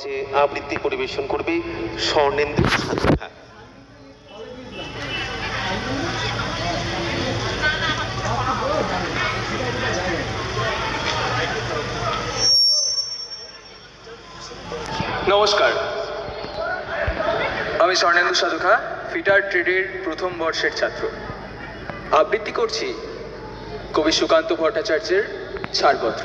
যে আবৃত্তি পরিবেশন করবে স্বর্ণেন্দু সাধুখা নমস্কার। আমি স্বর্ণেন্দু সাধুখা, ফিটার ট্রেডের প্রথম বর্ষের ছাত্র। আবৃত্তি করছি কবি সুকান্ত ভট্টাচার্যের ছাড়পত্র।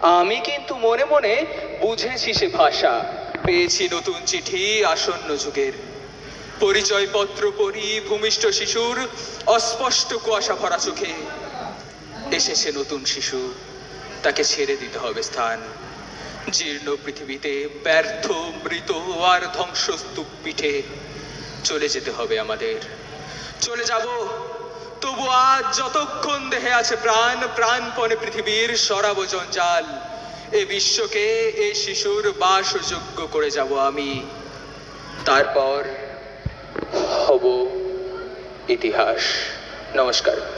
আমি কিন্তু মনে মনে বুঝেছি সে ভাষা। পেয়েছি নতুন চিঠি আসন্ন যুগের। পরিচয়পত্র পড়ি ভূমিষ্ঠ শিশুর অস্পষ্ট কুয়াশা ভরা চোখে এসেছে নতুন শিশু, তাকে ছেড়ে দিতে হবে স্থান। জীর্ণ পৃথিবীতে ব্যর্থ, মৃত আর ধ্বংসস্তূপ পিঠে চলে যেতে হবে আমাদের। চলে যাব। তবু আজ যতক্ষণ দেহে আছে প্রাণ, প্রাণপণে পৃথিবীর সরাব জঞ্জাল এ বিশ্বকে এ শিশুর বাসযোগ্য করে যাব আমি। তারপর হব ইতিহাস। নমস্কার।